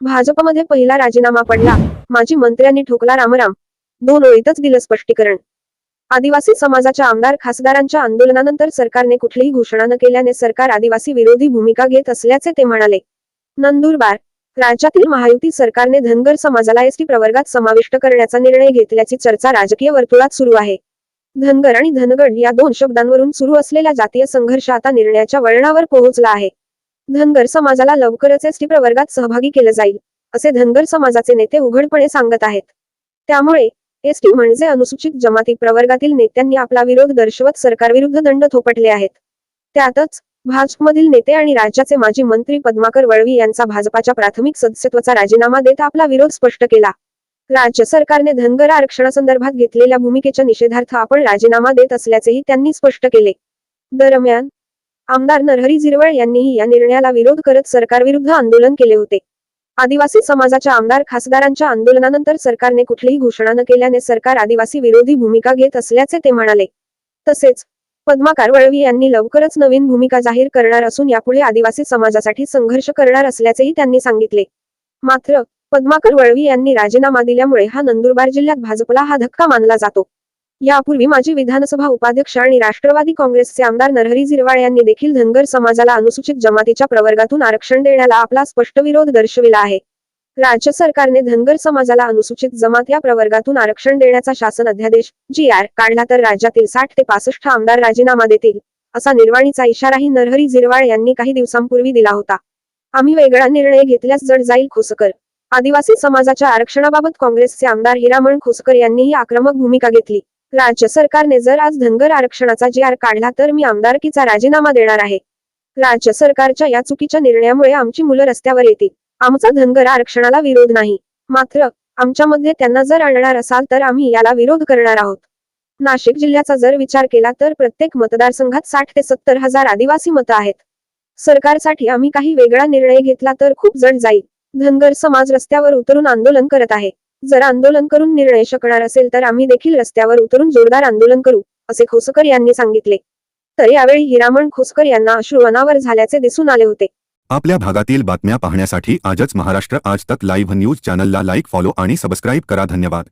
भाजपमध्ये पहिला राजीनामा पडला. माजी मंत्र्यांनी ठोकला रामराम. दोन ओळीतच दिलं स्पष्टीकरण. आदिवासी समाजाच्या आमदार खासदारांच्या आंदोलनानंतर सरकारने कुठलीही घोषणा न केल्याने सरकार आदिवासी विरोधी भूमिका घेत असल्याचे ते म्हणाले. नंदुरबार राज्यातील महायुती सरकारने धनगर समाजाला एसटी प्रवर्गात समाविष्ट करण्याचा निर्णय घेतल्याची चर्चा राजकीय वर्तुळात सुरू आहे. धनगर आणि धनगड या दोन शब्दांवरून सुरू असलेला जातीय संघर्ष आता निर्णयाच्या वळणावर पोहोचला आहे. धनगर समाजाला लवकरच एसटी प्रवर्गात सहभागी केलं जाईल असे धनगर समाजाचे नेते उघडपणे सांगत आहेत. त्यामुळे एसटी म्हणजे अनुसूचित जमाती प्रवर्गातील नेत्यांनी आपला विरोध दर्शवत सरकारविरुद्ध दंड थोपटले आहेत. त्यातच भाजपमधील नेते आणि राज्याचे माजी मंत्री पद्माकर वळवी यांचा भाजपाच्या प्राथमिक सदस्यत्वाचा राजीनामा देत आपला विरोध स्पष्ट केला. राज्य सरकारने धनगर आरक्षणासंदर्भात घेतलेल्या भूमिकेच्या निषेधार्थ आपण राजीनामा देत असल्याचेही त्यांनी स्पष्ट केले. दरम्यान आमदार नरहरी झिरवळ यांनीही या निर्णयाला विरोध करत सरकारविरुद्ध आंदोलन केले होते. आदिवासी समाजाच्या आमदार खासदारांच्या आंदोलनानंतर सरकारने कुठलीही घोषणा न केल्याने सरकार आदिवासी विरोधी भूमिका घेत असल्याचे ते म्हणाले. तसेच पद्माकार वळवी यांनी लवकरच नवीन भूमिका जाहीर करणार असून यापुढे आदिवासी समाजासाठी संघर्ष करणार असल्याचेही त्यांनी सांगितले. मात्र पद्माकर वळवी यांनी राजीनामा दिल्यामुळे हा नंदुरबार जिल्ह्यात भाजपला हा धक्का मानला जातो. यापूर्वी माजी विधानसभा उपाध्यक्ष आणि राष्ट्रवादी काँग्रेसचे आमदार नरहरी झिरवाळ यांनी देखील धनगर समाजाला अनुसूचित जमातीच्या प्रवर्गातून आरक्षण देण्याला आपला स्पष्ट विरोध दर्शविला आहे. राज्य सरकारने धनगर समाजाला अनुसूचित जमात या प्रवर्गातून आरक्षण देण्याचा शासन अध्यादेश जी आर काढला तर राज्यातील साठ ते पासष्ट आमदार राजीनामा देतील असा निर्वाणीचा इशाराही नरहरी झिरवाळ यांनी काही दिवसांपूर्वी दिला होता. आम्ही वेगळा निर्णय घेतल्यास जड जाईल खोसकर. आदिवासी समाजाच्या आरक्षणाबाबत काँग्रेसचे आमदार हिरामण खोसकर यांनीही आक्रमक भूमिका घेतली. राज्य सरकारने जर आज धनगर आरक्षणाचा जी आर काढला तर मी आमदारकीचा राजीनामा देणार आहे. राज्य सरकारच्या या चुकीच्या निर्णयामुळे आमची मुलं रस्त्यावर येतील. आमचा धनगर आरक्षणाला विरोध नाही. मात्र आमच्यामध्ये त्यांना जर आणणार असाल तर आम्ही याला विरोध करणार आहोत. नाशिक जिल्ह्याचा जर विचार केला तर प्रत्येक मतदारसंघात साठ ते सत्तर हजार आदिवासी मतं आहेत. सरकारसाठी आम्ही काही वेगळा निर्णय घेतला तर खूप जड जाईल. धनगर समाज रस्त्यावर उतरून आंदोलन करत आहे. जर आंदोलन करून निर्णय शकणार असेल तर आम्ही देखील रस्त्यावर उतरून जोरदार आंदोलन करू असे खोसकर यांनी सांगितले. तर यावेळी हिरामण खोसकर यांना अश्रू अनावर झाल्याचे दिसून आले होते. आपल्या भागातील बातम्या पाहण्यासाठी आजच महाराष्ट्र आज तक लाईव्ह न्यूज चॅनलला लाईक फॉलो आणि सबस्क्राईब करा. धन्यवाद.